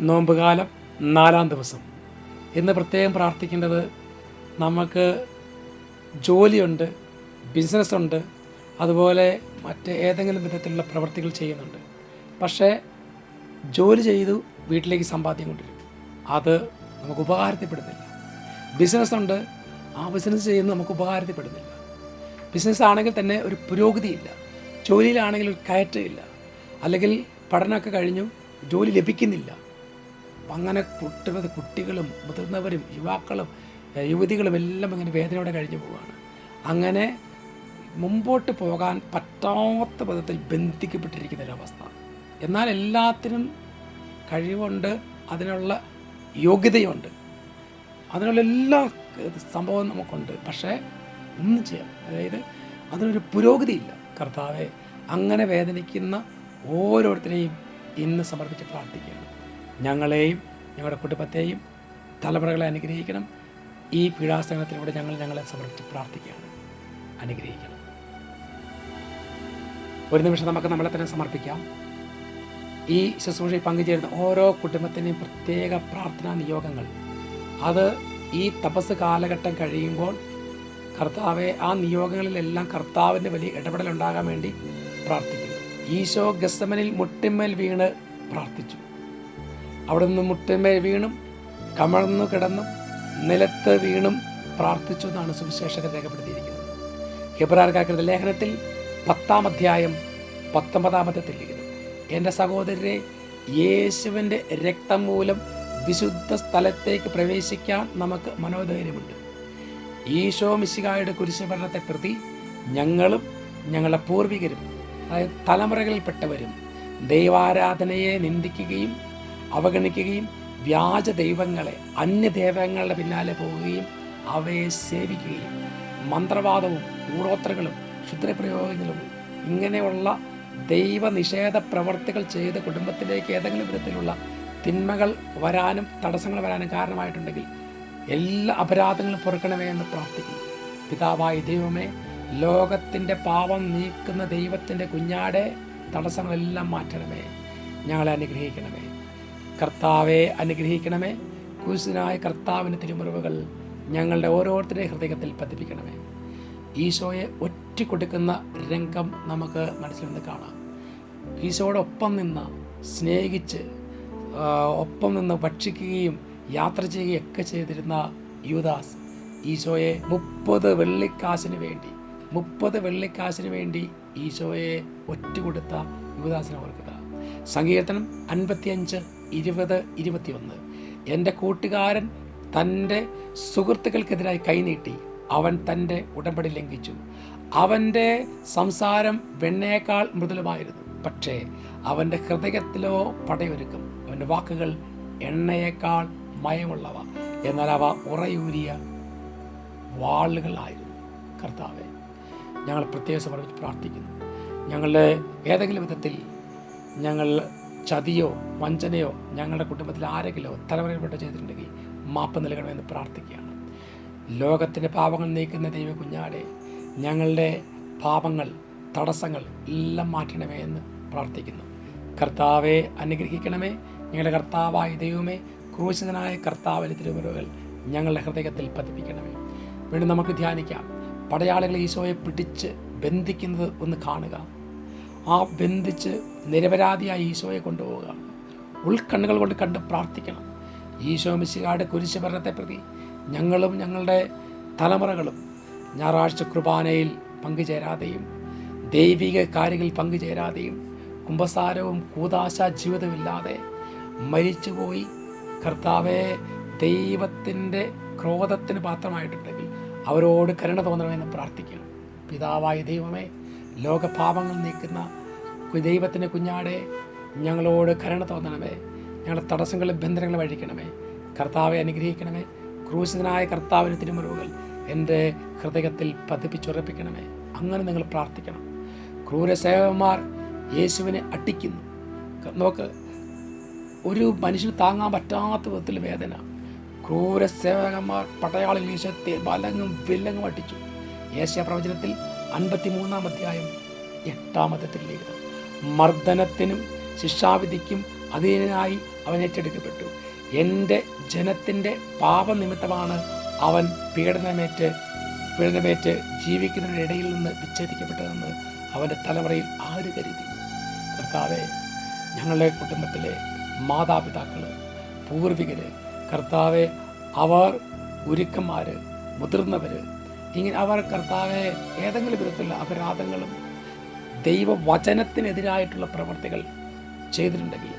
നോമ്പുകാലം നാലാം ദിവസം. ഇന്ന് പ്രത്യേകം പ്രാർത്ഥിക്കേണ്ടത് നമുക്ക് ജോലിയുണ്ട് ബിസിനസ്സുണ്ട് അതുപോലെ മറ്റ് ഏതെങ്കിലും വിധത്തിലുള്ള പ്രവൃത്തികൾ ചെയ്യുന്നുണ്ട്. പക്ഷേ ജോലി ചെയ്തു വീട്ടിലേക്ക് സമ്പാദ്യം കൊണ്ടുവരും അത് നമുക്ക് ഉപകാരത്തിൽപ്പെടുന്നില്ല. ബിസിനസ്സുണ്ട് ആ ബിസിനസ് ചെയ്യുന്നത് നമുക്ക് ഉപകാരത്തിൽപ്പെടുന്നില്ല. ബിസിനസ് ആണെങ്കിൽ തന്നെ ഒരു പുരോഗതിയില്ല. ജോലിയിലാണെങ്കിൽ ഒരു കയറ്റമില്ല. അല്ലെങ്കിൽ പഠനമൊക്കെ കഴിഞ്ഞു ജോലി ലഭിക്കുന്നില്ല. അങ്ങനെ കുട്ടികൾ കുട്ടികളും മുതിർന്നവരും യുവാക്കളും യുവതികളും എല്ലാം ഇങ്ങനെ വേദനയോടെ കഴിഞ്ഞു പോവുകയാണ് അങ്ങനെ മുമ്പോട്ട് പോകാൻ പറ്റാത്ത വിധത്തിൽ ബന്ധിക്കപ്പെട്ടിരിക്കുന്ന ഒരവസ്ഥ എന്നാൽ എല്ലാത്തിനും കഴിവുണ്ട് അതിനുള്ള യോഗ്യതയുണ്ട്. അതിനുള്ള എല്ലാ സംഭവവും നമുക്കുണ്ട്. പക്ഷേ ഒന്നും ചെയ്യാം. അതായത് അതിനൊരു പുരോഗതിയില്ല. കർത്താവെ അങ്ങനെ വേദനിക്കുന്ന ഓരോരുത്തരെയും ഇന്ന് സമർപ്പിച്ച് പ്രാർത്ഥിക്കുകയാണ്. ഞങ്ങളെയും ഞങ്ങളുടെ കുടുംബത്തെയും തലമുറകളെ അനുഗ്രഹിക്കണം. ഈ പീഡാസനത്തിലൂടെ ഞങ്ങൾ ഞങ്ങളെ സമർപ്പിച്ച് പ്രാർത്ഥിക്കുകയാണ്. അനുഗ്രഹിക്കണം. ഒരു നിമിഷം നമുക്ക് നമ്മളെ തന്നെ സമർപ്പിക്കാം. ഈ ശുശ്രൂഷയിൽ പങ്കുചേരുന്ന ഓരോ കുടുംബത്തിന്റെയും പ്രത്യേക പ്രാർത്ഥനാ നിയോഗങ്ങൾ. അത് ഈ തപസ് കാലഘട്ടം കഴിയുമ്പോൾ കർത്താവെ ആ നിയോഗങ്ങളിലെല്ലാം കർത്താവിന്റെ വലിയ ഇടപെടലുണ്ടാകാൻ വേണ്ടി പ്രാർത്ഥിക്കുന്നു. ഈശോ ഗസമനിൽ മുട്ടിമ്മൽ വീണ് പ്രാർത്ഥിച്ചു. അവിടെ നിന്ന് മുട്ടിന്മേൽ വീണും കമഴ്ന്നു കിടന്നും നിലത്ത് വീണും പ്രാർത്ഥിച്ചു എന്നാണ് സുവിശേഷകൻ രേഖപ്പെടുത്തിയിരിക്കുന്നത്. ഹിബ്രാർക്കാരുടെ ലേഖനത്തിൽ പത്താം അധ്യായം പത്തൊമ്പതാമത്തെ തെളിയിക്കുന്നു എന്റെ സഹോദരരെ യേശുവിന്റെ രക്തം മൂലം വിശുദ്ധ സ്ഥലത്തേക്ക് പ്രവേശിക്കാൻ നമുക്ക് മനോധൈര്യമുണ്ട്. ഈശോ മിശികായുടെ കുരിശുഭരണത്തെ പ്രതി ഞങ്ങളും ഞങ്ങളുടെ പൂർവികരും അതായത് തലമുറകളിൽപ്പെട്ടവരും ദൈവാരാധനയെ നിന്ദിക്കുകയും അവഗണിക്കുകയും വ്യാജ ദൈവങ്ങളെ അന്യ അന്യദൈവങ്ങളുടെ പിന്നാലെ പോവുകയും അവയെ സേവിക്കുകയും മന്ത്രവാദവും കൂടോത്രകളും ക്ഷുദ്രപ്രയോഗങ്ങളും ഇങ്ങനെയുള്ള ദൈവനിഷേധ പ്രവർത്തികൾ ചെയ്ത് കുടുംബത്തിലേക്ക് ഏതെങ്കിലും വിധത്തിലുള്ള തിന്മകൾ വരാനും തടസ്സങ്ങൾ വരാനും കാരണമായിട്ടുണ്ടെങ്കിൽ എല്ലാ അപരാധങ്ങളും പൊറുക്കണമേ എന്ന് പ്രാർത്ഥിക്കുന്നു. പിതാവായ ദൈവമേ ലോകത്തിന്റെ പാപം നീക്കുന്ന ദൈവത്തിന്റെ കുഞ്ഞാടെ തടസ്സങ്ങളെല്ലാം മാറ്റണമേ. ഞങ്ങളെ അനുഗ്രഹിക്കണമേ. കർത്താവെ അനുഗ്രഹിക്കണമേ. കുരിശിനായ കർത്താവിന്റെ തിരുമുറിവുകൾ ഞങ്ങളുടെ ഓരോരുത്തരുടെയും ഹൃദയത്തിൽ പതിപ്പിക്കണമേ. ഈശോയെ ഒറ്റ കൊടുക്കുന്ന രംഗം നമുക്ക് മനസ്സിൽ നിന്ന് കാണാം. ഈശോയോടൊപ്പം നിന്ന് സ്നേഹിച്ച് ഒപ്പം നിന്ന് ഭക്ഷിക്കുകയും യാത്ര ചെയ്യുകയും ഒക്കെ ചെയ്തിരുന്ന യുദാസ് ഈശോയെ മുപ്പത് വെള്ളിക്കാശിന് വേണ്ടി മുപ്പത് വെള്ളിക്കാശിന് വേണ്ടി ഈശോയെ ഒറ്റ കൊടുത്ത യുവദാസിനെ ഓർക്കുക. സങ്കീർത്തനം അൻപത്തിയഞ്ച് ഇരുപത് ഇരുപത്തിയൊന്ന്. എന്റെ കൂട്ടുകാരൻ തന്റെ സുഹൃത്തുക്കൾക്കെതിരായി കൈനീട്ടി അവൻ തന്റെ ഉടമ്പടി ലംഘിച്ചു. അവന്റെ സംസാരം വെണ്ണയേക്കാൾ മൃദുലമായിരുന്നു. പക്ഷേ അവന്റെ ഹൃദയത്തിലോ പടയൊരുക്കും. അവന്റെ വാക്കുകൾ എണ്ണയേക്കാൾ മയമുള്ളവ. എന്നാൽ അവ ഉറയൂരിയ വാളുകളായിരുന്നു. കർത്താവെ ഞങ്ങൾ പ്രത്യേകം സമർപ്പിച്ച് പ്രാർത്ഥിക്കുന്നു. ഞങ്ങളുടെ ഏതെങ്കിലും വിധത്തിൽ ഞങ്ങൾ ചതിയോ വഞ്ചനയോ ഞങ്ങളുടെ കുടുംബത്തിൽ ആരെങ്കിലോ തലമുറയിൽപ്പെട്ട് ചെയ്തിട്ടുണ്ടെങ്കിൽ മാപ്പ് നൽകണമെന്ന് പ്രാർത്ഥിക്കുകയാണ്. ലോകത്തിന്റെ പാപങ്ങൾ നീക്കുന്ന ദൈവ കുഞ്ഞാടെ ഞങ്ങളുടെ പാപങ്ങൾ തടസ്സങ്ങൾ എല്ലാം മാറ്റണമേ എന്ന് പ്രാർത്ഥിക്കുന്നു. കർത്താവെ അനുഗ്രഹിക്കണമേ. ഞങ്ങളുടെ കർത്താവായ ദൈവമേ ക്രൂശിതനായ കർത്താവിന്റെ തിരുവരുകൾ ഞങ്ങളുടെ ഹൃദയത്തിൽ പതിപ്പിക്കണമേ. വീണ്ടും നമുക്ക് ധ്യാനിക്കാം. പടയാളികൾ ഈശോയെ പിടിച്ച് ബന്ധിക്കുന്നത് ഒന്ന് കാണുക. ആ ബന്ധിച്ച് നിരപരാധിയായ ഈശോയെ കൊണ്ടുപോവുക. ഉൾക്കണ്ണുകൾ കൊണ്ട് കണ്ട് പ്രാർത്ഥിക്കണം. ഈശോ മിശികാട് കുരിശുഭരണത്തെ പ്രതി ഞങ്ങളും ഞങ്ങളുടെ തലമുറകളും ഞായറാഴ്ച കുർബാനയിൽ പങ്കുചേരാതെയും ദൈവിക കാര്യങ്ങളിൽ പങ്കുചേരാതെയും കുംഭസാരവും കൂതാശ ജീവിതമില്ലാതെ മരിച്ചുപോയി കർത്താവെ ദൈവത്തിന്റെ ക്രോധത്തിന് പാത്രമായിട്ടുണ്ടെങ്കിൽ അവരോട് കരുണ തോന്നണമെന്ന് പ്രാർത്ഥിക്കണം പിതാവായ ദൈവമേ ലോകപാപങ്ങൾ നീക്കുന്ന ദൈവത്തിന്റെ കുഞ്ഞാടെ ഞങ്ങളോട് കരുണ തോന്നണമേ. ഞങ്ങളുടെ തടസ്സങ്ങളും ബന്ധനങ്ങളും വഴിക്കണമേ കർത്താവെ അനുഗ്രഹിക്കണമേ. ക്രൂശിതനായ കർത്താവിന് തിരുമുറിവുകൾ എന്റെ ഹൃദയത്തിൽ പതിപ്പിച്ചുറപ്പിക്കണമേ. അങ്ങനെ നിങ്ങൾ പ്രാർത്ഥിക്കണം. ക്രൂരസേവന്മാർ യേശുവിനെ അട്ടിക്കുന്നു നോക്ക് ഒരു മനുഷ്യന് താങ്ങാൻ പറ്റാത്ത വിധത്തിൽ വേദന. ക്രൂരസേവകന്മാർ പടയാളിൽ ഈശത്തെ ബലങ്ങും വില്ലങ്ങും അട്ടിച്ചു ഏഷ്യ പ്രവചനത്തിൽ അൻപത്തി മൂന്നാം അധ്യായം എട്ടാമത്തെ തിരുലിഖിതം മർദ്ദനത്തിനും ശിക്ഷാവിധിക്കും അതിനായി അവൻ ഏറ്റെടുക്കപ്പെട്ടു. എന്റെ ജനത്തിന്റെ പാപനിമിത്തമാണ് അവൻ പീഡനമേറ്റ് പീഡനമേറ്റ് ജീവിക്കുന്നവരുടെ ഇടയിൽ നിന്ന് വിച്ഛേദിക്കപ്പെട്ടതെന്ന് അവന്റെ തലമുറയിൽ ആര് കരുതി? കർത്താവെ ഞങ്ങളുടെ കുടുംബത്തിലെ മാതാപിതാക്കൾ പൂർവികർ കർത്താവെ അവർ ഗുരുക്കന്മാർ മുതിർന്നവർ ഇങ്ങനെ അവർ കർത്താവെ ഏതെങ്കിലും വിധത്തിലുള്ള അപരാധങ്ങളും ദൈവവചനത്തിനെതിരായിട്ടുള്ള പ്രവർത്തികൾ ചെയ്തിട്ടുണ്ടെങ്കിൽ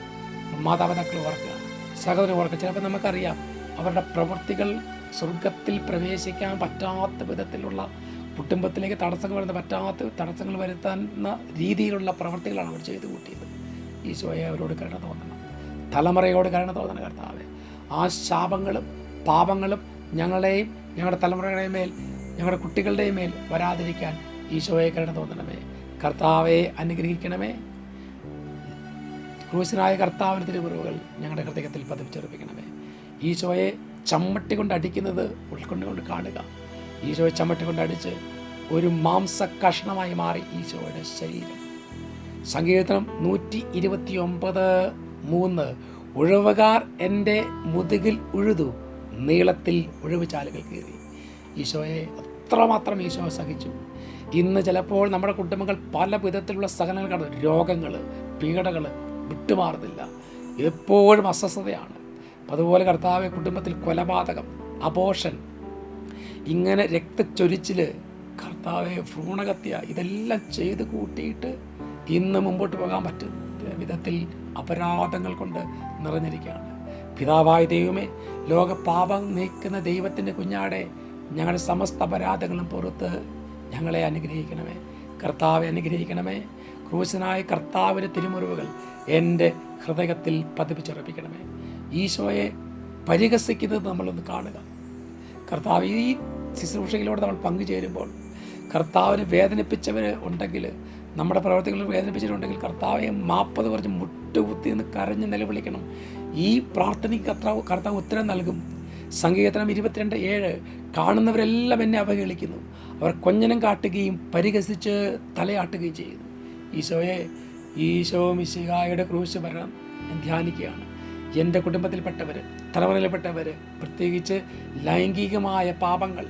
മാതാപിതാക്കൾ ഓർക്കുക സഹോദരൻ ഓർക്കുക. ചിലപ്പോൾ നമുക്കറിയാം അവരുടെ പ്രവൃത്തികൾ സ്വർഗത്തിൽ പ്രവേശിക്കാൻ പറ്റാത്ത വിധത്തിലുള്ള കുടുംബത്തിലേക്ക് തടസ്സങ്ങൾ വരുന്ന പറ്റാത്ത തടസ്സങ്ങൾ വരുത്തുന്ന രീതിയിലുള്ള പ്രവർത്തികളാണ് അവർ ചെയ്തു കൂട്ടിയത്. ഈശോയെ അവരോട് കരുണ തോന്നണം. തലമുറയോട് കരുണ തോന്നണം കർത്താവ്. ആ ശാപങ്ങളും പാപങ്ങളും ഞങ്ങളെയും ഞങ്ങളുടെ തലമുറകളുടെയും മേൽ ഞങ്ങളുടെ കുട്ടികളുടെയും മേൽ വരാതിരിക്കാൻ ഈശോയെ കരുണ തോന്നണമേ. കർത്താവെ അനുഗ്രഹിക്കണമേ. ക്രൂശനായ കർത്താവിന് തിരുമുറിവുകൾ ഞങ്ങളുടെ ഹൃദയത്തിൽ പതിപ്പിച്ചെറുപ്പിക്കണമേ ഈശോയെ ചമ്മട്ടി കൊണ്ട് അടിക്കുന്നത് ഉൾക്കൊണ്ടുകൊണ്ട് കാണുക. ഈശോയെ ചമ്മട്ടി കൊണ്ട് അടിച്ച് ഒരു മാംസ കഷ്ണമായി മാറി ഈശോയുടെ ശരീരം. സങ്കീർത്തനം നൂറ്റി ഇരുപത്തി ഒമ്പത് മൂന്ന്. ഉഴവുകാർ എന്റെ മുതുകിൽ ഉഴുതു നീളത്തിൽ ഉഴവ് ചാലുകൾ കീറി. ഈശോയെ അത്രമാത്രം ഈശോ സഹിച്ചു. ഇന്ന് ചിലപ്പോൾ നമ്മുടെ കുടുംബങ്ങൾ പല വിധത്തിലുള്ള സഹനങ്ങൾ കടന്നു രോഗങ്ങൾ പീഡകൾ വിട്ടുമാറുന്നില്ല. എപ്പോഴും അസ്വസ്ഥതയാണ്. അതുപോലെ കർത്താവ് കുടുംബത്തിൽ കൊലപാതകം അബോഷൻ ഇങ്ങനെ രക്തച്ചൊരിച്ചിൽ കർത്താവെ ഭ്രൂണഹത്യ ഇതെല്ലാം ചെയ്ത് കൂട്ടിയിട്ട് ഇന്ന് മുമ്പോട്ട് പോകാൻ പറ്റുന്ന വിധത്തിൽ അപരാധങ്ങൾ കൊണ്ട് നിറഞ്ഞിരിക്കുകയാണ്. പിതാവായ ദൈവമേ ലോകപാപം നീക്കുന്ന ദൈവത്തിന്റെ കുഞ്ഞാടെ ഞങ്ങളുടെ സമസ്ത അപരാധങ്ങളും പുറത്ത് ഞങ്ങളെ അനുഗ്രഹിക്കണമേ. കർത്താവെ അനുഗ്രഹിക്കണമേ. ക്രൂശനായ കർത്താവിന്റെ തിരുമുറിവുകൾ എന്റെ ഹൃദയത്തിൽ പതിപ്പിച്ചുറപ്പിക്കണമേ. ഈശോയെ പരിഹസിക്കുന്നത് നമ്മളൊന്ന് കാണുക. കർത്താവ് ഈ ശുശ്രൂഷയിലൂടെ നമ്മൾ പങ്കുചേരുമ്പോൾ കർത്താവിന് വേദനിപ്പിച്ചവർ ഉണ്ടെങ്കിൽ നമ്മുടെ പ്രവർത്തികളിൽ വേദനിപ്പിച്ചിട്ടുണ്ടെങ്കിൽ കർത്താവെ മാപ്പത് കുറച്ച് മുട്ടുകുത്തി എന്ന് കരഞ്ഞ് നിലവിളിക്കണം. ഈ പ്രാർത്ഥനയ്ക്ക് കർത്താവ് കർത്താവ് ഉത്തരം നൽകും. സങ്കീർത്തനം ഇരുപത്തിരണ്ട് ഏഴ് കാണുന്നവരെല്ലാം എന്നെ അവഹേളിക്കുന്നു. അവർ കൊഞ്ഞനം കാട്ടുകയും പരിഹസിച്ച് തലയാട്ടുകയും ചെയ്യുന്നു. ഈശോയെ ഈശോ മിശിഹായുടെ ക്രൂശ് മരണം ഞാൻ ധ്യാനിക്കുകയാണ്. എന്റെ കുടുംബത്തിൽപ്പെട്ടവർ തലമുറയിൽപ്പെട്ടവർ പ്രത്യേകിച്ച് ലൈംഗികമായ പാപങ്ങൾ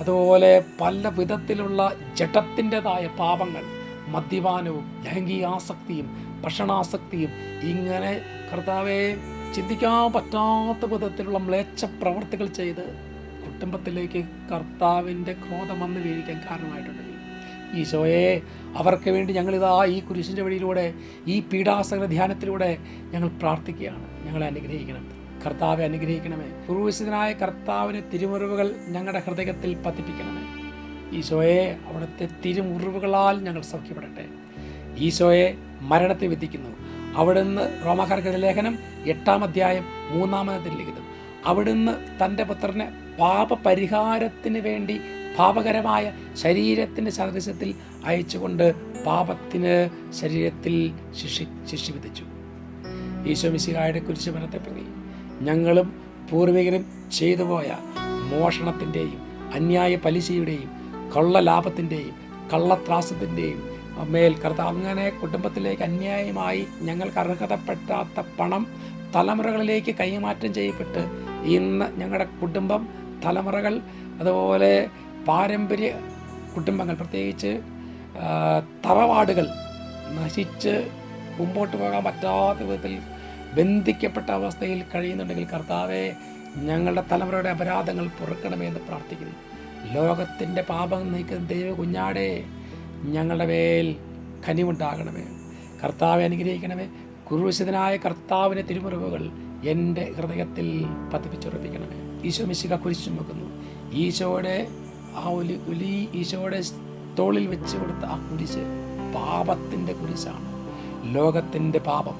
അതുപോലെ പല വിധത്തിലുള്ള ജഡത്തിന്റെതായ പാപങ്ങൾ മദ്യപാനവും ലൈംഗികാസക്തിയും ഭക്ഷണാസക്തിയും ഇങ്ങനെ കർത്താവെ ചിന്തിക്കാൻ പറ്റാത്ത വിധത്തിലുള്ള മ്ലേച്ഛ പ്രവർത്തികൾ ചെയ്ത് കുടുംബത്തിലേക്ക് കർത്താവിന്റെ ക്രോധം വന്ന് വീഴിക്കാൻ കാരണമായിട്ടുണ്ട് ഈശോയെ അവർക്ക് വേണ്ടി ഞങ്ങളിതാ ഈ കുരിശിന്റെ വഴിയിലൂടെ ഈ പീഡാസകര ധ്യാനത്തിലൂടെ ഞങ്ങൾ പ്രാർത്ഥിക്കുകയാണ്. ഞങ്ങളെ അനുഗ്രഹിക്കണം. കർത്താവെ അനുഗ്രഹിക്കണമേ. ക്രൂശിതനായ കർത്താവിന് തിരുമുറിവുകൾ ഞങ്ങളുടെ ഹൃദയത്തിൽ പതിപ്പിക്കണമേ. ഈശോയെ അവിടുത്തെ തിരുമുറിവുകളാൽ ഞങ്ങൾ സൗഖ്യപ്പെടട്ടെ. ഈശോയെ മരണത്തെ വിധിക്കുന്നു. അവിടുന്ന് റോമാക്കാർക്കെതിരെ ലേഖനം എട്ടാം അധ്യായം മൂന്നാമത്തെ ലിഖിതം. അവിടുന്ന് തന്റെ പുത്രനെ പാപപരിഹാരത്തിന് വേണ്ടി പാപകരമായ ശരീരത്തിന്റെ സദൃശ്യത്തിൽ അയച്ചുകൊണ്ട് പാപത്തിന് ശരീരത്തിൽ ശിക്ഷി ശിക്ഷ വിധിച്ചു. ഈശോ മിശിഹായുടെ കുരിശുമരത്തെ പ്രതി ഞങ്ങളും പൂർവികരും ചെയ്തുപോയ മോഷണത്തിന്റെയും അന്യായ പലിശയുടെയും കള്ളലാഭത്തിന്റെയും കള്ളത്രാസത്തിന്റെയും മേൽ കർത്ത അങ്ങനെ കുടുംബത്തിലേക്ക് അന്യായമായി ഞങ്ങൾക്ക് അർഹതപ്പെടാത്ത പണം തലമുറകളിലേക്ക് കൈമാറ്റം ചെയ്യപ്പെട്ട് ഇന്ന് ഞങ്ങളുടെ കുടുംബം തലമുറകൾ അതുപോലെ പാരമ്പര്യ കുടുംബങ്ങൾ പ്രത്യേകിച്ച് തറവാടുകൾ നശിച്ച് മുമ്പോട്ട് പോകാൻ പറ്റാത്ത വിധത്തിൽ ബന്ധിക്കപ്പെട്ട അവസ്ഥയിൽ കഴിയുന്നുണ്ടെങ്കിൽ കർത്താവെ ഞങ്ങളുടെ തലമുറയുടെ അപരാധങ്ങൾ പുറക്കണമെന്ന് പ്രാർത്ഥിക്കുന്നു. ലോകത്തിന്റെ പാപം നീക്കുന്ന ദൈവ കുഞ്ഞാടെ ഞങ്ങളുടെ മേൽ കനിവുണ്ടാകണമേ. കർത്താവെ അനുഗ്രഹിക്കണമേ. കുരുശിതനായ കർത്താവിന്റെ തിരുമുറിവുകൾ എന്റെ ഹൃദയത്തിൽ പതിപ്പിച്ചുറപ്പിക്കണമേ. ഈശോ മിശിക കുരിശു വെക്കുന്നു ഈശോയുടെ ആ ഒലി ഒലി ഈശോയുടെ തോളിൽ വെച്ച് കൊടുത്ത ആ കുരിശ് പാപത്തിന്റെ കുരിശാണ്. ലോകത്തിന്റെ പാപം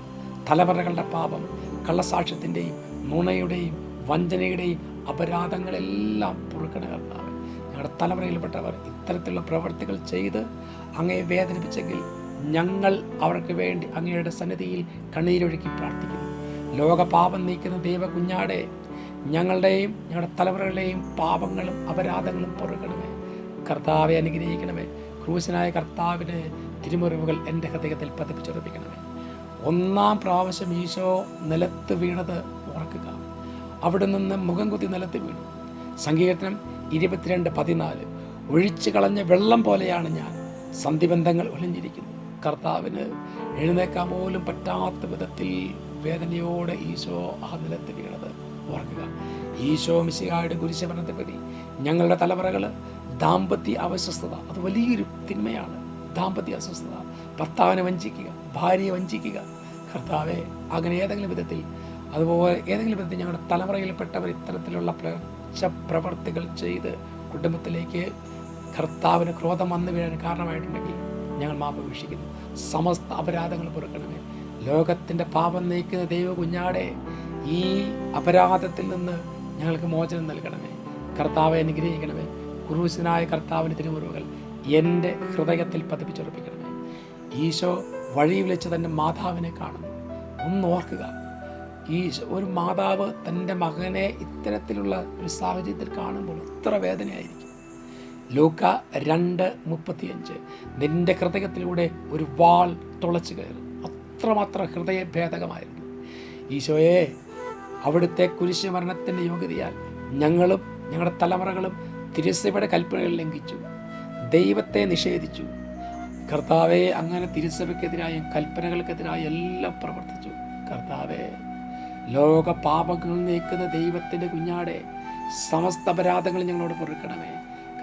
തലമുറകളുടെ പാപം കള്ളസാക്ഷ്യത്തിന്റെയും നുണയുടെയും വഞ്ചനയുടെയും അപരാധങ്ങളെല്ലാം പൊറുക്കണ കർത്താവ്. ഞങ്ങളുടെ തലമുറയിൽപ്പെട്ടവർ ഇത്തരത്തിലുള്ള പ്രവർത്തികൾ ചെയ്ത് അങ്ങയെ വേദനിപ്പിച്ചെങ്കിൽ ഞങ്ങൾ അവർക്ക് വേണ്ടി അങ്ങയുടെ സന്നിധിയിൽ കണ്ണീരൊഴുക്കി പ്രാർത്ഥിക്കുന്നു. ലോകപാപം നീക്കുന്ന ദൈവ കുഞ്ഞാടെ ഞങ്ങളുടെയും ഞങ്ങളുടെ തലമുറകളുടെയും പാപങ്ങളും അപരാധങ്ങളും പൊറുക്കണമേ. കർത്താവെ അനുഗ്രഹിക്കണമേ. ക്രൂശനായ കർത്താവിന് തിരുമുറിവുകൾ എന്റെ ഹൃദയത്തിൽ പതിപ്പിച്ചുറപ്പിക്കണമേ. ഒന്നാം പ്രാവശ്യം ഈശോ നിലത്ത് വീണത് ഓർക്കുക. അവിടെ നിന്ന് മുഖം കുത്തി നിലത്ത് വീണു. സങ്കീർത്തനം ഇരുപത്തിരണ്ട് പതിനാല്. ഒഴിച്ചു കളഞ്ഞ വെള്ളം പോലെയാണ് ഞാൻ. സന്ധിബന്ധങ്ങൾ ഒളിഞ്ഞിരിക്കുന്നു. കർത്താവിന് എഴുന്നേക്കാൻ പോലും പറ്റാത്ത വിധത്തിൽ വേദനയോടെ ഈശോ ആ നിലത്ത് വീണത്. ഓർക്കുക ഈശോ മിശിഹായുടെ കുരിശമരണത്തെ പ്രതി ഞങ്ങളുടെ തലമുറകൾ ദാമ്പത്യ അവസ്വസ്ഥത അത് വലിയൊരു തിന്മയാണ്. ദാമ്പത്യ അസ്വസ്ഥത. ഭർത്താവിനെ വഞ്ചിക്കുക ഭാര്യയെ വഞ്ചിക്കുക. കർത്താവെ അങ്ങനെ ഏതെങ്കിലും വിധത്തിൽ അതുപോലെ ഏതെങ്കിലും വിധത്തിൽ ഞങ്ങളുടെ തലമുറയിൽപ്പെട്ടവർ ഇത്തരത്തിലുള്ള പ്രവർച്ച പ്രവർത്തികൾ ചെയ്ത് കുടുംബത്തിലേക്ക് കർത്താവിന് ക്രോധം വന്നു വീഴാൻ കാരണമായിട്ടുണ്ടെങ്കിൽ ഞങ്ങൾ മാപ്പ് വീക്ഷിക്കുന്നു. സമസ്ത അപരാധങ്ങൾ പൊറുക്കണമേ. ലോകത്തിന്റെ പാപം നീക്കുന്ന ദൈവ കുഞ്ഞാടെ ഈ അപരാധത്തിൽ നിന്ന് ഞങ്ങൾക്ക് മോചനം നൽകണമേ. കർത്താവെ അനുഗ്രഹിക്കണമേ. കുറൂശനായ കർത്താവിന്റെ തിരുമുറിവുകൾ എന്റെ ഹൃദയത്തിൽ പതിപ്പിച്ചുറപ്പിക്കണമേ. ഈശോ വഴി വിളിച്ച് തന്നെ മാതാവിനെ കാണുന്നു. ഒന്ന് ഓർക്കുക. ഈ ഒരു മാതാവ് തന്റെ മകനെ ഇത്തരത്തിലുള്ള ഒരു സാഹചര്യത്തിൽ കാണുമ്പോൾ എത്ര വേദനയായിരിക്കും. ലൂക്ക രണ്ട് മുപ്പത്തിയഞ്ച്. നിന്റെ ഹൃദയത്തിലൂടെ ഒരു വാൾ തുളച്ചു കയറും. അത്രമാത്രം ഹൃദയഭേദകമായിരുന്നു. ഈശോയെ അവിടുത്തെ കുരിശ് മരണത്തിന്റെ യോഗ്യതയാൽ ഞങ്ങളും ഞങ്ങളുടെ തലമുറകളും തിരുസഭയുടെ കൽപ്പനകൾ ലംഘിച്ചു. ദൈവത്തെ നിഷേധിച്ചു. കർത്താവെ അങ്ങനെ തിരുസഭയ്ക്കെതിരായും കൽപ്പനകൾക്കെതിരായും എല്ലാം പ്രവർത്തിച്ചു. കർത്താവെ ലോക പാപങ്ങൾ നീക്കുന്ന ദൈവത്തിന്റെ കുഞ്ഞാടെ സമസ്ത അപരാധങ്ങൾ ഞങ്ങളോട് പൊറുക്കണമേ.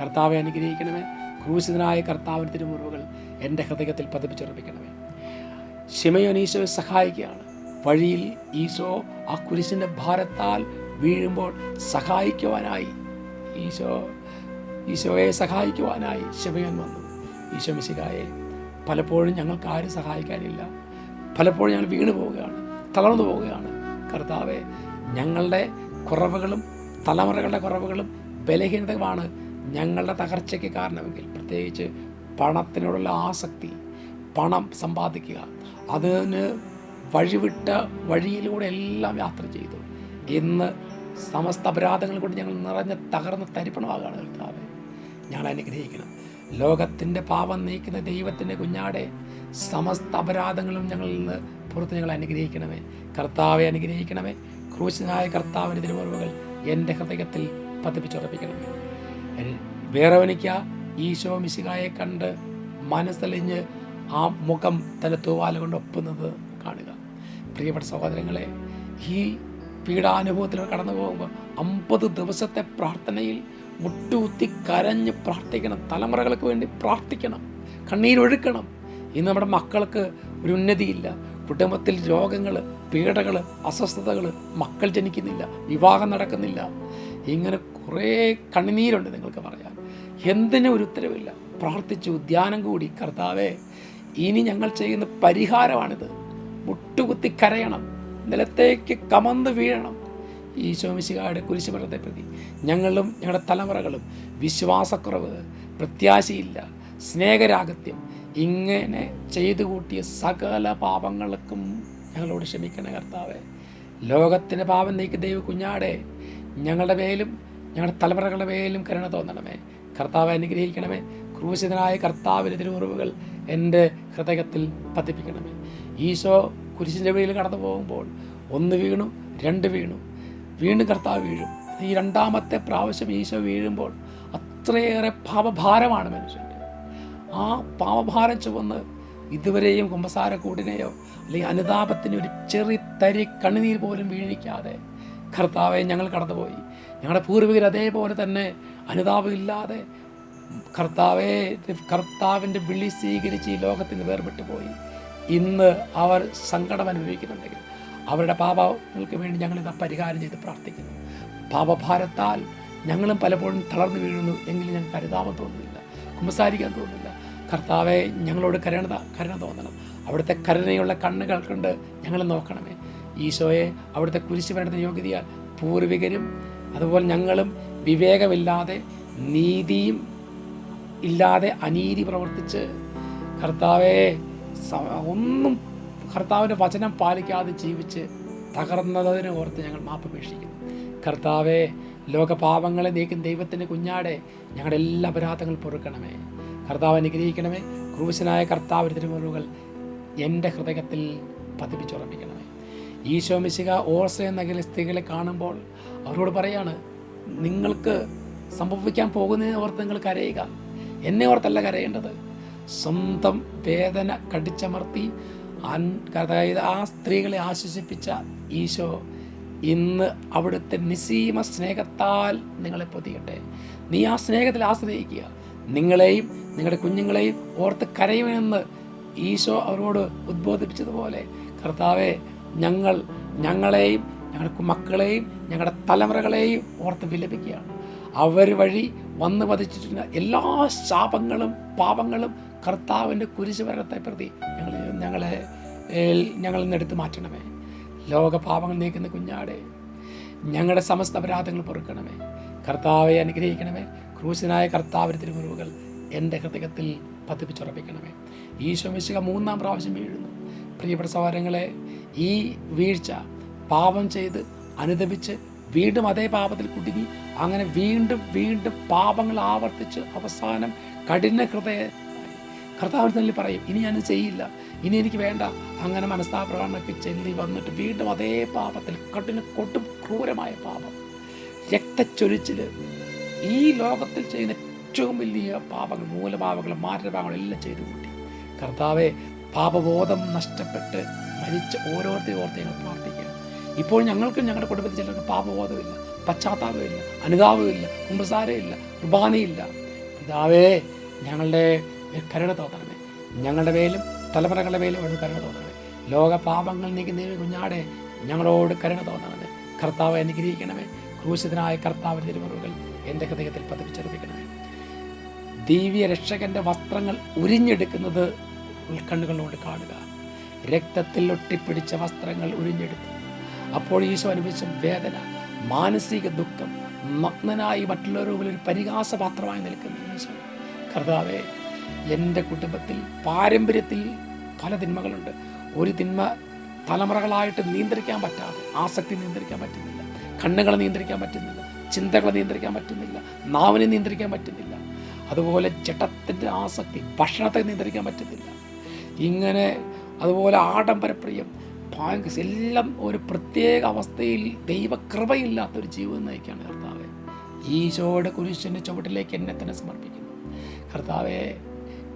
കർത്താവെ അനുഗ്രഹിക്കണമേ. ക്രൂശിതനായ കർത്താവിന്റെ തിരുമുറിവുകൾ എന്റെ ഹൃദയത്തിൽ പതിപ്പിച്ചുറപ്പിക്കണമേ. ഷിമയോൻ ഈശോയെ സഹായിക്കുകയാണ്. വഴിയിൽ ഈശോ ആ കുരിശിന്റെ ഭാരത്താൽ വീഴുമ്പോൾ സഹായിക്കുവാനായി. ഈശോ ഈശോയെ സഹായിക്കുവാനായി ശിമയോൻ വന്നു. ഈശോ മിശികായെ പലപ്പോഴും ഞങ്ങൾക്ക് ആരും സഹായിക്കാനില്ല. പലപ്പോഴും ഞങ്ങൾ വീണു പോവുകയാണ് തളർന്നു പോവുകയാണ് കർത്താവെ ഞങ്ങളുടെ കുറവുകളും തലമുറകളുടെ കുറവുകളും ബലഹീനതയുമാണ് ഞങ്ങളുടെ തകർച്ചയ്ക്ക് കാരണമെങ്കിൽ. പ്രത്യേകിച്ച് പണത്തിനോടുള്ള ആസക്തി പണം സമ്പാദിക്കുക അതിന് വഴിവിട്ട വഴിയിലൂടെ എല്ലാം യാത്ര ചെയ്തു. ഇന്ന് സമസ്ത അപരാധങ്ങൾ കൊണ്ട് ഞങ്ങൾ നിറഞ്ഞ തകർന്ന് തരിപ്പണമാകാണ് കർത്താവെ. ഞങ്ങൾ അനുഗ്രഹിക്കണം. ലോകത്തിന്റെ പാപം നീക്കുന്ന ദൈവത്തിന്റെ കുഞ്ഞാടെ സമസ്ത അപരാധങ്ങളും ഞങ്ങളിൽ നിന്ന് പുറത്ത് ഞങ്ങൾ അനുഗ്രഹിക്കണമേ. കർത്താവെ അനുഗ്രഹിക്കണമേ. ക്രൂശനായ കർത്താവിന്റെ തിരുമുറിവുകൾ എന്റെ ഹൃദയത്തിൽ പതിപ്പിച്ചുറപ്പിക്കണമേ. വേറവനിക്ക ഈശോ മിശികായെ കണ്ട് മനസ്സലിഞ്ഞ് ആ മുഖം തന്റെ തൂവാല കൊണ്ട് ഒപ്പുന്നത് കാണുക. പ്രിയപ്പെട്ട സഹോദരങ്ങളെ ഈ പീഡാനുഭവത്തിലൂടെ കടന്നു പോകുമ്പോൾ അമ്പത് ദിവസത്തെ പ്രാർത്ഥനയിൽ മുട്ടുകുത്തി കരഞ്ഞ് പ്രാർത്ഥിക്കണം. തലമുറകൾക്ക് വേണ്ടി പ്രാർത്ഥിക്കണം. കണ്ണീരൊഴുക്കണം. ഇന്ന് നമ്മുടെ മക്കൾക്ക് ഒരു ഉന്നതിയില്ല. കുടുംബത്തിൽ രോഗങ്ങൾ പീഡകൾ അസ്വസ്ഥതകൾ മക്കൾ ജനിക്കുന്നില്ല വിവാഹം നടക്കുന്നില്ല. ഇങ്ങനെ കുറേ കണ്ണുനീരുണ്ട് നിങ്ങൾക്ക് പറയാൻ. എന്തിനും ഒരു ഉത്തരവില്ല. പ്രാർത്ഥിച്ചു ധ്യാനം കൂടി. കർത്താവേ ഇനി ഞങ്ങൾ ചെയ്യുന്ന പരിഹാരമാണിത്. മുട്ടുകുത്തി കരയണം. നിലത്തേക്ക് കമന്ന് വീഴണം. ഈ ശോമിശികാരുടെ കുരിശുമരണത്തെ പ്രതി. ഞങ്ങളും ഞങ്ങളുടെ തലമുറകളും വിശ്വാസക്കുറവ് പ്രത്യാശയില്ല സ്നേഹരാഗത്യം ഇങ്ങനെ ചെയ്തു കൂട്ടിയ സകല പാപങ്ങൾക്കും ഞങ്ങളോട് ക്ഷമിക്കണേ കർത്താവെ. ലോകത്തിന് പാപം നീക്കി ദൈവ കുഞ്ഞാടെ ഞങ്ങളുടെ മേലും ഞങ്ങളുടെ തലമുറകളുടെ മേലും കരുണ തോന്നണമേ. കർത്താവെ അനുഗ്രഹിക്കണമേ. ക്രൂശിതനായ കർത്താവിന്റെ തിരുമുറിവുകൾ എന്റെ ഹൃദയത്തിൽ പതിപ്പിക്കണമേ. ഈശോ കുരിശിന്റെ വഴിയിൽ കടന്നു പോകുമ്പോൾ ഒന്ന് വീണു രണ്ട് വീണു. വീണ്ടും കർത്താവ് വീഴും. ഈ രണ്ടാമത്തെ പ്രാവശ്യം ഈശോ വീഴുമ്പോൾ അത്രയേറെ പാപഭാരമാണ് മനുഷ്യന്റെ ആ പാവഭാരം ചുവന്ന് ഇതുവരെയും കുമ്പസാരക്കൂടിനെയോ അല്ലെങ്കിൽ അനുതാപത്തിന് ഒരു ചെറിയ തരി കണ്ണുനീർ പോലും വീഴിക്കാതെ കർത്താവെ ഞങ്ങൾ കടന്നുപോയി. ഞങ്ങളുടെ പൂർവികർ അതേപോലെ തന്നെ അനുതാപമില്ലാതെ കർത്താവെ കർത്താവിന്റെ വിളി സ്വീകരിച്ച് ഈ ലോകത്തിന് വേർപെട്ടു പോയി ഇന്ന് അവർ സങ്കടം അനുഭവിക്കുന്നുണ്ടെങ്കിൽ അവരുടെ പാപങ്ങൾക്ക് വേണ്ടി ഞങ്ങളിത് പരിഹാരം ചെയ്ത് പ്രാർത്ഥിക്കുന്നു. പാപഭാരത്താൽ ഞങ്ങളും പലപ്പോഴും തളർന്നു വീഴുന്നു എങ്കിലും ഞങ്ങൾക്ക് അനുതാപം തോന്നുന്നില്ല കുമ്പസാരിക്കാൻ തോന്നുന്നില്ല. കർത്താവെ ഞങ്ങളോട് കരുണ കരുണ തോന്നണം. അവിടുത്തെ കരുണയുള്ള കണ്ണുകൾ കൊണ്ട് ഞങ്ങൾ നോക്കണമേ. ഈശോയെ അവിടുത്തെ കുരിശ് വരേണ്ട യോഗ്യതയാൽ പൂർവികരും അതുപോലെ ഞങ്ങളും വിവേകമില്ലാതെ നീതിയും ഇല്ലാതെ അനീതി പ്രവർത്തിച്ച് കർത്താവെ ഒന്നും കർത്താവിന്റെ വചനം പാലിക്കാതെ ജീവിച്ച് തകർന്നതിനെ ഓർത്ത് ഞങ്ങൾ മാപ്പപേക്ഷിക്കുന്നു. കർത്താവെ ലോകപാപങ്ങളെ നീക്കും ദൈവത്തിന്റെ കുഞ്ഞാടെ ഞങ്ങളുടെ എല്ലാ അപരാധങ്ങൾ പൊറുക്കണമേ. കർത്താവ് അനുഗ്രഹിക്കണമേ. ക്രൂശനായ കർത്താവ് തിരുമുറിവുകൾ എന്റെ ഹൃദയത്തിൽ പതിപ്പിച്ചുറപ്പിക്കണമേ. ഈശോ മിശിക ഓർസ എന്ന സ്ത്രീകളെ കാണുമ്പോൾ അവരോട് പറയാണ് നിങ്ങൾക്ക് സംഭവിക്കാൻ പോകുന്നതിനെ ഓർത്ത് നിങ്ങൾ കരയുക. എന്നെ ഓർത്തല്ല കരയേണ്ടത്. സ്വന്തം വേദന കടിച്ചമർത്തി അതായത് ആ സ്ത്രീകളെ ആശ്വസിപ്പിച്ച ഈശോ ഇന്ന് അവിടുത്തെ നിസീമ സ്നേഹത്താൽ നിങ്ങളെ പൊതിയട്ടെ. നീ ആ സ്നേഹത്തിൽ ആശ്രയിക്കുക. നിങ്ങളെയും നിങ്ങളുടെ കുഞ്ഞുങ്ങളെയും ഓർത്ത് കരയുമെന്ന് ഈശോ അവരോട് ഉദ്ബോധിപ്പിച്ചതുപോലെ കർത്താവെ ഞങ്ങൾ ഞങ്ങളെയും ഞങ്ങളുടെ മക്കളെയും ഞങ്ങളുടെ തലമുറകളെയും ഓർത്ത് വിലപിക്കുകയാണ്. അവർ വഴി വന്ന് പതിച്ചിട്ടുള്ള എല്ലാ ശാപങ്ങളും പാപങ്ങളും കർത്താവിന്റെ കുരിശുമരണത്തെ പ്രതി ഞങ്ങൾ ഞങ്ങളെ ഞങ്ങളിൽ നിന്ന് എടുത്തു മാറ്റണമേ. ലോക പാപങ്ങൾ നീക്കുന്ന കുഞ്ഞാടെ ഞങ്ങളുടെ സമസ്ത അപരാധങ്ങൾ പൊറുക്കണമേ. കർത്താവെ അനുഗ്രഹിക്കണമേ. ക്രൂശനായ കർത്താവിന്റെ തിരുമുറിവുകൾ എന്റെ ഹൃദയത്തിൽ പതിപ്പിച്ചുറപ്പിക്കണമേ. ഈശോ മിശിക മൂന്നാം പ്രാവശ്യം വീഴുന്നു. പ്രിയപ്പെട്ട സഹോദരങ്ങളെ ഈ വീഴ്ച പാപം ചെയ്ത് അനുദപിച്ച് വീണ്ടും അതേ പാപത്തിൽ കുടുങ്ങി അങ്ങനെ വീണ്ടും വീണ്ടും പാപങ്ങൾ ആവർത്തിച്ച് അവസാനം കഠിന ഹൃദയ കർത്താവിന് തന്നെ പറയും ഇനി ഞാൻ ചെയ്യില്ല. ഇനി എനിക്ക് വേണ്ട. അങ്ങനെ മനസ്താപ്രകടനമൊക്കെ ചെല്ലി വന്നിട്ട് വീണ്ടും അതേ പാപത്തിൽ കഠിന കൊടും ക്രൂരമായ പാപം. രക്തച്ചൊരിച്ചിൽ ഈ ലോകത്തിൽ ചെയ്യുന്ന ഏറ്റവും വലിയ പാപങ്ങൾ മൂലപാപങ്ങൾ മാരപാപങ്ങൾ എല്ലാം ചെയ്തു കൂട്ടി. കർത്താവെ പാപബോധം നഷ്ടപ്പെട്ട് മരിച്ച ഓരോരുത്തരും ഓർത്ത് ഞങ്ങൾ പ്രാർത്ഥിക്കുക ഇപ്പോൾ ഞങ്ങൾക്കും ഞങ്ങളുടെ കുടുംബത്തിൽ ചിലർക്ക് പാപബോധമില്ല പശ്ചാത്താപമില്ല അനുതാപമില്ല കുമ്പസാരമില്ല കുർബാനയില്ല പിതാവേ ഞങ്ങളുടെ കരുണ തോന്നണമേ. ഞങ്ങളുടെ മേലും തലമുറകളുടെ മേലും അവിടെ കരുണ തോന്നണമേ. ലോക പാപങ്ങൾ നീക്കുന്ന കുഞ്ഞാടെ ഞങ്ങളോട് കരുണ തോന്നണമേ. കർത്താവ് അനുഗ്രഹിക്കണമേ. ക്രൂശിതനായ കർത്താവിന്റെ തിരുമുറകൾ എന്റെ ഹൃദയത്തിൽ പതിപ്പിച്ചെടുപ്പിക്കണമേ. ദിവ്യ രക്ഷകന്റെ വസ്ത്രങ്ങൾ ഉരിഞ്ഞെടുക്കുന്നത് ഉൾക്കണ്ണുകളോട് കാണുക. രക്തത്തിൽ ഒട്ടിപ്പിടിച്ച വസ്ത്രങ്ങൾ ഉരിഞ്ഞെടുത്തു അപ്പോൾ ഈശോ അനുഭവിച്ച വേദന മാനസിക ദുഃഖം മഗ്നനായി മറ്റുള്ളവരുടെ ഒരു പരിഹാസപാത്രമായി നിൽക്കുന്ന ഈശോ. കർത്താവെ എന്റെ കുടുംബത്തിൽ പാരമ്പര്യത്തിൽ പല തിന്മകളുണ്ട്. ഒരു തിന്മ തലമുറകളായിട്ട് നിയന്ത്രിക്കാൻ പറ്റാതെ ആസക്തി നിയന്ത്രിക്കാൻ പറ്റുന്നില്ല. കണ്ണുകളെ നിയന്ത്രിക്കാൻ പറ്റുന്നില്ല. ചിന്തകളെ നിയന്ത്രിക്കാൻ പറ്റുന്നില്ല. നാവിനെ നിയന്ത്രിക്കാൻ പറ്റുന്നില്ല. അതുപോലെ ജഡത്തിന്റെ ആസക്തി ഭക്ഷണത്തെ നിയന്ത്രിക്കാൻ പറ്റത്തില്ല. ഇങ്ങനെ അതുപോലെ ആഡംബരപ്രിയം ഭയങ്കര എല്ലാം ഒരു പ്രത്യേക അവസ്ഥയിൽ ദൈവകൃപയില്ലാത്തൊരു ജീവിതം നയിക്കുകയാണ് കർത്താവെ. ഈശോയുടെ കുരിശിന്റെ ചുവട്ടിലേക്ക് എന്നെ തന്നെ സമർപ്പിക്കുന്നു. കർത്താവെ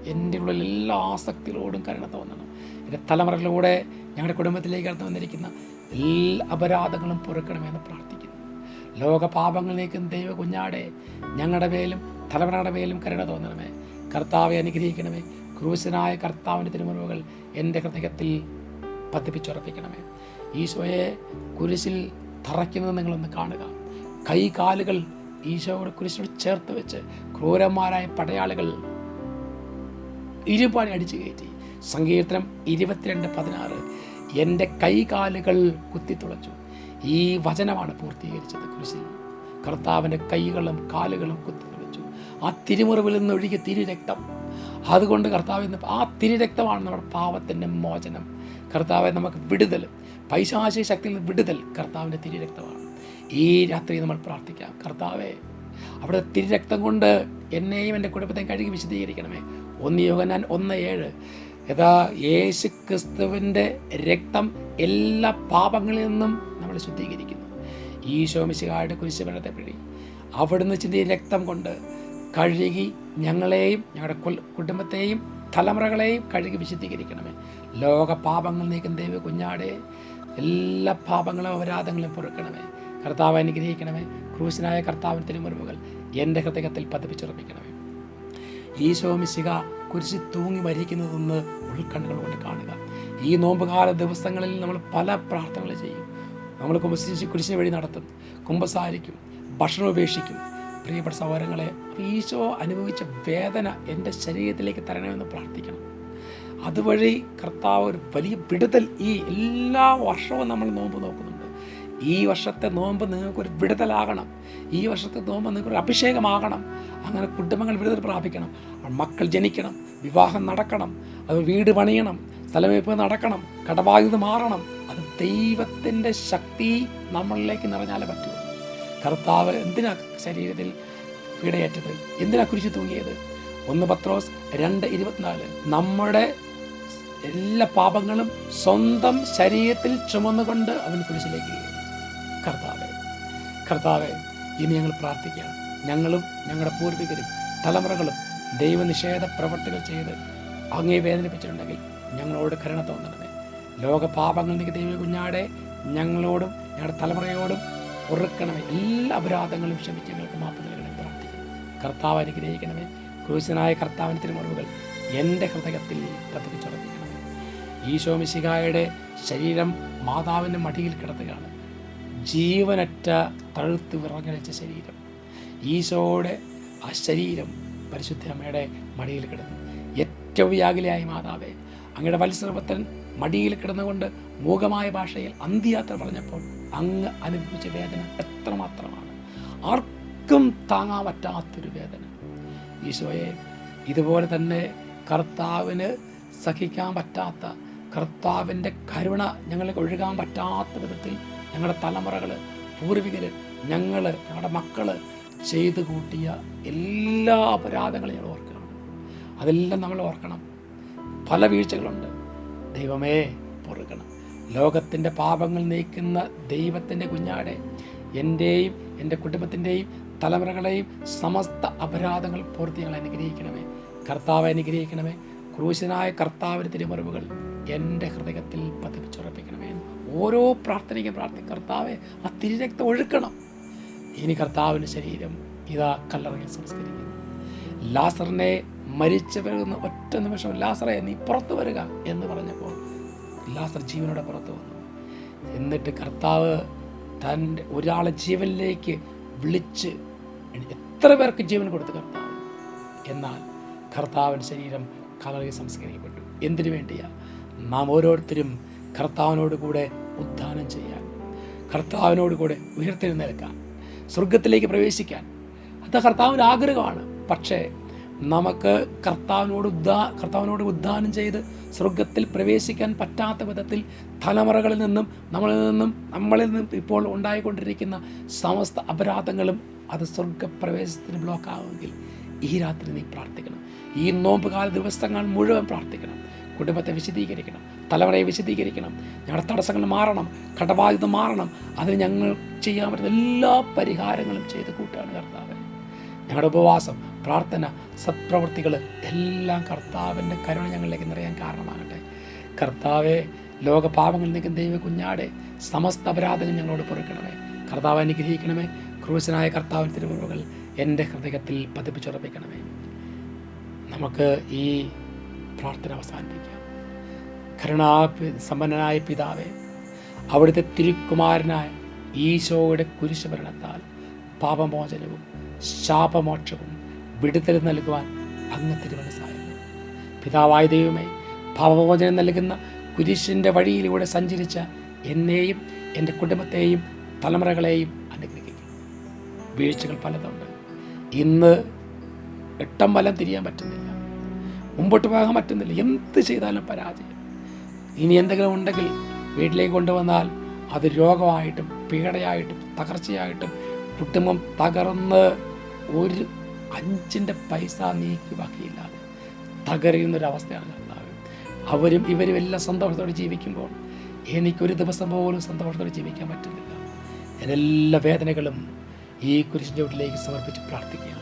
എന്റെ ഉള്ളിൽ എല്ലാ ആസക്തികളോടും കരുണ തോന്നണം. എന്റെ തലമുറകളിലൂടെ ഞങ്ങളുടെ കുടുംബത്തിലേക്ക് കടന്നു വന്നിരിക്കുന്ന എല്ലാ അപരാധങ്ങളും പൊറുക്കണമെന്ന് പ്രാർത്ഥിക്കുന്നു. ലോകപാപങ്ങളിലേക്കും ദൈവ കുഞ്ഞാടെ ഞങ്ങളുടെ മേലും തലമുറയുടെ മേലും കരുണ തോന്നണമേ. കർത്താവെ അനുഗ്രഹിക്കണമേ. ക്രൂശനായ കർത്താവിന്റെ തിരുമുറിവുകൾ എന്റെ ഹൃദയത്തിൽ പതിപ്പിച്ചുറപ്പിക്കണമേ. ഈശോയെ കുരിശിൽ തറയ്ക്കുന്നത് നിങ്ങളൊന്ന് കാണുക. കൈ കാലുകൾ ഈശോയുടെ കുരിശിനോട് ചേർത്ത് വെച്ച് ക്രൂരന്മാരായ പടയാളികൾ ഇരുപാടി അടിച്ചു കയറ്റി. സങ്കീർത്തനം ഇരുപത്തിരണ്ട് പതിനാറ്. എന്റെ കൈകാലുകൾ കുത്തിത്തുളച്ചു. ഈ വചനമാണ് പൂർത്തീകരിച്ചത് കുരിശിൽ. കർത്താവിന്റെ കൈകളും കാലുകളും കുത്തിത്തുളച്ചു. ആ തിരുമുറിവിൽ നിന്ന് ഒഴുകിയ തിരുരക്തം. അതുകൊണ്ട് കർത്താവ് ഇന്ന് ആ തിരുരക്തമാണ് നമ്മുടെ പാപത്തിന്റെ മോചനം. കർത്താവെ നമുക്ക് വിടുതൽ പൈശാശി ശക്തിയിൽ നിന്ന് വിടുതൽ കർത്താവിന്റെ തിരുരക്തമാണ്. ഈ രാത്രി നമ്മൾ പ്രാർത്ഥിക്കാം. കർത്താവെ അവിടെ തിരുരക്തം കൊണ്ട് എന്നെയും എന്റെ കുടുംബത്തെയും കഴുകി വിശദീകരിക്കണമേ ഒന്ന് യോഗനാൻ ഒന്ന് ഏഴ്. യഥാ യേശു ക്രിസ്തുവിന്റെ രക്തം എല്ലാ പാപങ്ങളിൽ നിന്നും നമ്മൾ ശുദ്ധീകരിക്കുന്നു. ഈ ശോമിശികാരുടെ കുരിശുമരണത്തെ പിഴി അവിടുന്ന് ചിന്തി രക്തം കൊണ്ട് കഴുകി ഞങ്ങളെയും ഞങ്ങളുടെ കുടുംബത്തെയും തലമുറകളെയും കഴുകി വിശുദ്ധീകരിക്കണമേ. ലോക പാപങ്ങൾ നീക്കുന്ന ദൈവ കുഞ്ഞാടെ എല്ലാ പാപങ്ങളും അപരാധങ്ങളും പൊറുക്കണമേ. കർത്താവ് അനുഗ്രഹിക്കണമേ. ക്രൂശനായ കർത്താവിന് തിരുമുറിവുകൾ എന്റെ ഹൃദയത്തിൽ പതിപ്പിച്ചുറപ്പിക്കണമേ. ഈശോ മിശിക കുരിശി തൂങ്ങി മരിക്കുന്നതെന്ന് ഉൾക്കണ്ണുകൾ കൊണ്ട് കാണുക. ഈ നോമ്പുകാല ദിവസങ്ങളിൽ നമ്മൾ പല പ്രാർത്ഥനകൾ ചെയ്യും. നമ്മൾ കുമ്പസിച്ച് കുരിശിന് വഴി നടത്തും. കുമ്പസാരിക്കും. ഭക്ഷണം ഉപേക്ഷിക്കും. പ്രിയപ്പെട്ട സഹോദരങ്ങളെ ഈശോ അനുഭവിച്ച വേദന എന്റെ ശരീരത്തിലേക്ക് തരണമെന്ന് പ്രാർത്ഥിക്കണം. അതുവഴി കർത്താവ് ഒരു വലിയ വിടുതൽ ഈ എല്ലാ വർഷവും നമ്മൾ നോമ്പ് നോക്കുന്നുണ്ട്. ഈ വർഷത്തെ നോമ്പ് നിങ്ങൾക്കൊരു വിടുതലാകണം. ഈ വർഷത്തെ നോമ്പ് നിങ്ങൾക്കൊരു അഭിഷേകമാകണം. അങ്ങനെ കുടുംബങ്ങൾ വിടുതൽ പ്രാപിക്കണം. മക്കൾ ജനിക്കണം. വിവാഹം നടക്കണം. അത് വീട് പണിയണം. സ്ഥലമേപ്പ് നടക്കണം. കടബാധ്യത മാറണം. അത് ദൈവത്തിന്റെ ശക്തി നമ്മളിലേക്ക് നിറഞ്ഞാലേ പറ്റൂ. കർത്താവ് എന്തിനാ ശരീരത്തിൽ പീഡയേറ്റത്? എന്തിനാ കുരിശ് തൂങ്ങിയത്? ഒന്ന് പത്രോസ് രണ്ട് ഇരുപത്തിനാല്. നമ്മുടെ എല്ലാ പാപങ്ങളും സ്വന്തം ശരീരത്തിൽ ചുമന്നുകൊണ്ട് അവൻ കുരിശിലേക്ക്. കർത്താവെ കർത്താവെ ഇനി ഞങ്ങൾ പ്രാർത്ഥിക്കുകയാണ്. ഞങ്ങളും ഞങ്ങളുടെ പൂർവികരും തലമുറകളും ദൈവനിഷേധ പ്രവർത്തികൾ ചെയ്ത് അങ്ങേ വേദനിപ്പിച്ചിട്ടുണ്ടെങ്കിൽ ഞങ്ങളോട് കരുണ തോന്നണമേ. ലോക പാപങ്ങൾ നീക്കി ദൈവ കുഞ്ഞാടെ ഞങ്ങളോടും ഞങ്ങളുടെ തലമുറയോടും പൊറുക്കണമേ എല്ലാ അപരാധങ്ങളും ക്ഷമിച്ച് ഞങ്ങൾക്ക് മാപ്പ് നൽകണമെന്ന് പ്രാർത്ഥിക്കുന്നു. കർത്താവ് അനുഗ്രഹിക്കണമേ. ക്രൂശനായ കർത്താവിന്റെ തിരുമുറിവുകൾ എന്റെ ഹൃദയത്തിൽ പതിപ്പിച്ചുറപ്പിക്കണമേ ഈശോ മിശിഹായുടെ ശരീരം മാതാവിന്റെ മടിയിൽ കിടത്തുകയാണ് ജീവനറ്റ തഴുത്ത് വിറങ്ങലിച്ച ശരീരം. ഈശോയുടെ ആ ശരീരം പരിശുദ്ധ അമ്മയുടെ മടിയിൽ കിടന്നു. ഏറ്റവും വ്യാകുലയായി മാതാവേ അങ്ങയുടെ വത്സരപത്തൻ മടിയിൽ കിടന്നുകൊണ്ട് മൂകമായ ഭാഷയിൽ അന്ത്യയാത്ര പറഞ്ഞപ്പോൾ അങ്ങ് അനുഭവിച്ച വേദന എത്രമാത്രമാണ്? ആർക്കും താങ്ങാൻ പറ്റാത്തൊരു വേദന. ഈശോയെ ഇതുപോലെ തന്നെ കർത്താവിന് സഹിക്കാൻ പറ്റാത്ത കർത്താവിന്റെ കരുണ ഞങ്ങൾക്ക് ഒഴുകാൻ പറ്റാത്ത വിധത്തിൽ ഞങ്ങളുടെ തലമുറകൾ പൂർവികർ ഞങ്ങൾ ഞങ്ങളുടെ മക്കൾ ചെയ്തു കൂട്ടിയ എല്ലാ അപരാധങ്ങളും ഞങ്ങൾ ഓർക്കണം. അതെല്ലാം നമ്മൾ ഓർക്കണം. പല വീഴ്ചകളുണ്ട്. ദൈവമേ പൊറുക്കണം. ലോകത്തിന്റെ പാപങ്ങൾ നീക്കുന്ന ദൈവത്തിന്റെ കുഞ്ഞാടെ എന്റെയും എന്റെ കുടുംബത്തിന്റെയും തലമുറകളെയും സമസ്ത അപരാധങ്ങൾ പൂർത്തി ഞങ്ങൾ അനുഗ്രഹിക്കണമേ. കർത്താവ് അനുഗ്രഹിക്കണമേ. ക്രൂശനായ കർത്താവിന്റെ തിരുമറിവുകൾ എന്റെ ഹൃദയത്തിൽ പതിപ്പിച്ചുറപ്പിക്കണമേ ഓരോ പ്രാർത്ഥനയ്ക്കും പ്രാർത്ഥന കർത്താവെ ആ തിരുരക്തം ഒഴുക്കണം. ഇനി കർത്താവിന്റെ ശരീരം ഇതാ കല്ലറയിൽ സംസ്കരിക്കുന്നു. ലാസറിനെ മരിച്ചവരുന്ന ഒറ്റ നിമിഷം ലാസറെ നീ പുറത്തു വരിക എന്ന് പറഞ്ഞപ്പോൾ ലാസർ ജീവനോടെ പുറത്തു വന്നു. എന്നിട്ട് കർത്താവ് തന്റെ ഒരാളെ ജീവനിലേക്ക് വിളിച്ച് എത്ര പേർക്ക് ജീവൻ കൊടുത്തു കർത്താവ്? എന്നാൽ കർത്താവിന്റെ ശരീരം കലറി സംസ്കരിക്കപ്പെട്ടു. എന്തിനു വേണ്ടിയാ? നാം ഓരോരുത്തരും കർത്താവിനോട് കൂടെ ഉദ്ധാനം ചെയ്യാൻ കർത്താവിനോട് കൂടെ ഉയർത്തെഴുന്നേൽക്കാൻ സ്വർഗത്തിലേക്ക് പ്രവേശിക്കാൻ. അത് കർത്താവിന്റെ ആഗ്രഹമാണ്. പക്ഷേ നമുക്ക് കർത്താവിനോട് ഉദ്ധാ കർത്താവിനോട് ഉദ്ധാനം ചെയ്ത് സ്വർഗത്തിൽ പ്രവേശിക്കാൻ പറ്റാത്ത വിധത്തിൽ തലമുറകളിൽ നിന്നും നമ്മളിൽ നിന്നും നമ്മളിൽ നിന്നും ഇപ്പോൾ ഉണ്ടായിക്കൊണ്ടിരിക്കുന്ന സമസ്ത അപരാധങ്ങളും അത് സ്വർഗപ്രവേശത്തിന് ബ്ലോക്ക് ആവുമെങ്കിൽ ഈ രാത്രി നീ പ്രാർത്ഥിക്കണം. ഈ നോമ്പ് കാല ദിവസങ്ങൾ മുഴുവൻ പ്രാർത്ഥിക്കണം. കുടുംബത്തെ വിശദീകരിക്കണം. തലമുറയെ വിശദീകരിക്കണം. ഞങ്ങളുടെ തടസ്സങ്ങൾ മാറണം. കടബാധ്യത മാറണം. അതിന് ഞങ്ങൾ ചെയ്യാൻ പറ്റുന്ന എല്ലാ പരിഹാരങ്ങളും ചെയ്ത് കൂട്ടാണ് കർത്താവ്. ഞങ്ങളുടെ ഉപവാസം പ്രാർത്ഥന സത്പ്രവൃത്തികൾ എല്ലാം കർത്താവിന്റെ കരുണ ഞങ്ങളിലേക്ക് നിറയാൻ കാരണമാകട്ടെ. കർത്താവെ ലോക പാപങ്ങളിൽ നിൽക്കുന്ന ദൈവ കുഞ്ഞാടെ സമസ്ത അപരാധങ്ങൾ ഞങ്ങളോട് പൊറുക്കണമേ. കർത്താവ് അനുഗ്രഹിക്കണമേ. ക്രൂശനായ കർത്താവ് തിരുമുറവുകൾ എന്റെ ഹൃദയത്തിൽ പതിപ്പിച്ചുറപ്പിക്കണമേ. നമുക്ക് ഈ പ്രാർത്ഥന അവസാനിപ്പിക്കാം. കരുണാ സമ്പന്നനായ പിതാവെ അവിടുത്തെ തിരുക്കുമാരനായ ഈശോയുടെ കുരിശുഭരണത്താൽ പാപമോചനവും ശാപമോക്ഷവും വിടുതൽ നൽകുവാൻ അങ്ങ് തിരുമനസ്സായിരുന്നു പിതാവായ ദൈവമേ ഭാവഭോജനം നൽകുന്ന കുരിശിന്റെ വഴിയിലൂടെ സഞ്ചരിച്ച എന്നെയും എന്റെ കുടുംബത്തെയും തലമുറകളെയും അനുഗ്രഹിക്കും. വീഴ്ചകൾ പലതുണ്ട്. ഇന്ന് എട്ടം വലം തിരിയാൻ പറ്റുന്നില്ല. മുമ്പോട്ട് പോകാൻ പറ്റുന്നില്ല. എന്ത് ചെയ്താലും പരാജയം. ഇനി എന്തെങ്കിലും ഉണ്ടെങ്കിൽ വീട്ടിലേക്ക് കൊണ്ടുവന്നാൽ അത് രോഗമായിട്ടും പീഡയായിട്ടും തകർച്ചയായിട്ടും കുടുംബം തകർന്ന് ഒരു അഞ്ചിന്റെ പൈസ നീക്കി ബാക്കിയില്ലാതെ തകരുന്നൊരവസ്ഥയാണ് കർത്താവ്. അവരും ഇവരും എല്ലാം സന്തോഷത്തോടെ ജീവിക്കുമ്പോൾ എനിക്കൊരു ദിവസം പോലും സന്തോഷത്തോടെ ജീവിക്കാൻ പറ്റുന്നില്ല. എല്ലാ വേദനകളും ഈ കുരിശിന്റെ വീട്ടിലേക്ക് സമർപ്പിച്ച് പ്രാർത്ഥിക്കുകയാണ്.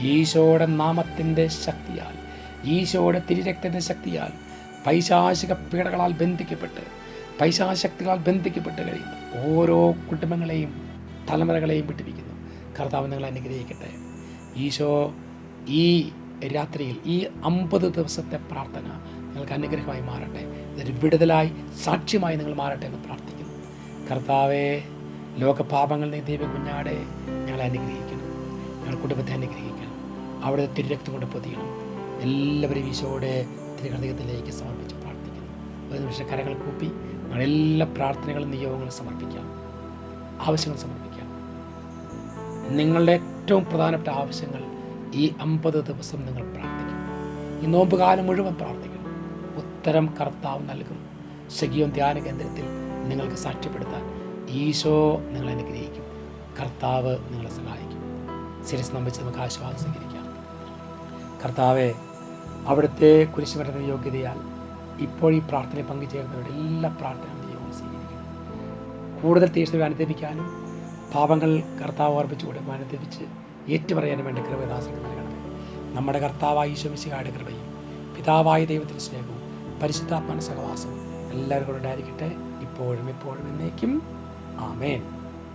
ഈശോയുടെ നാമത്തിന്റെ ശക്തിയാൽ ഈശോയുടെ തിരിരക്തത്തിന്റെ ശക്തിയാൽ പൈശാശിക പീഡകളാൽ ബന്ധിക്കപ്പെട്ട് പൈശാശക്തികളാൽ ബന്ധിക്കപ്പെട്ട് കഴിയുന്നു ഓരോ കുടുംബങ്ങളെയും തലമുറകളെയും വിട്ടിരിക്കുന്നു കർത്താവ് നിങ്ങൾ അനുഗ്രഹിക്കട്ടെ. ഈശോ ഈ രാത്രിയിൽ ഈ അമ്പത് ദിവസത്തെ പ്രാർത്ഥന നിങ്ങൾക്ക് അനുഗ്രഹമായി മാറട്ടെ. ഇതൊരു വിടുതലായി സാക്ഷ്യമായി നിങ്ങൾ മാറട്ടെ എന്ന് പ്രാർത്ഥിക്കുന്നു. കർത്താവേ ലോകപാപങ്ങൾ നീ ദൈവ കുഞ്ഞാടെ ഞങ്ങളെ അനുഗ്രഹിക്കണം. ഞങ്ങളുടെ കുടുംബത്തെ അനുഗ്രഹിക്കണം. അവിടെ തിരുരക്തം കൊണ്ട് പൊതിയണം. എല്ലാവരും ഈശോയുടെ തിരുഹൃദയത്തിലേക്ക് സമർപ്പിച്ച് പ്രാർത്ഥിക്കുന്നു. ഒരു നിമിഷം കരങ്ങൾ കൂപ്പി എല്ലാ പ്രാർത്ഥനകളും നിയോഗങ്ങളും സമർപ്പിക്കാം. ആവശ്യങ്ങൾ സമർപ്പിക്കാം. നിങ്ങളുടെ ഏറ്റവും പ്രധാനപ്പെട്ട ആവശ്യങ്ങൾ ഈ അമ്പത് ദിവസം നിങ്ങൾ പ്രാർത്ഥിക്കും ഈ നോമ്പ് കാലം മുഴുവൻ പ്രാർത്ഥിക്കും ഉത്തരം കർത്താവ് നൽകും. സഖിയോൻ ധ്യാന കേന്ദ്രത്തിൽ നിങ്ങൾക്ക് സാക്ഷ്യപ്പെടുത്താൻ ഈശോ നിങ്ങളെ അനുഗ്രഹിക്കും. കർത്താവ് നിങ്ങളെ സഹായിക്കും. ശിരസ് നമ്പിച്ച് നമുക്ക് ആശ്വാസം സ്വീകരിക്കാം. കർത്താവെ അവിടുത്തെ കുരിശുമരണ യോഗ്യതയാൽ ഇപ്പോൾ ഈ പ്രാർത്ഥനയിൽ പങ്കുചേർന്നവരുടെ എല്ലാ പ്രാർത്ഥനയും ദൈവം സ്വീകരിക്കും. കൂടുതൽ തീർച്ചയായും അനുദിപ്പിക്കാനും പാപങ്ങൾ കർത്താവ് ഓർപ്പിച്ചു അനുദിപ്പിച്ച് ഏറ്റുപറയാനും വേണ്ടി കൃപദാസക്ക് നൽകണമേ നമ്മുടെ കർത്താവായ ഈശോമിശിഹായുടെ കൃപയും പിതാവായ ദൈവത്തിന്റെ സ്നേഹവും പരിശുദ്ധാത്മാന സഹവാസവും എല്ലാവരും കൂടെ ഉണ്ടായിരിക്കട്ടെ. ഇപ്പോഴും ഇപ്പോഴും എന്നേക്കും. ആമേൻ.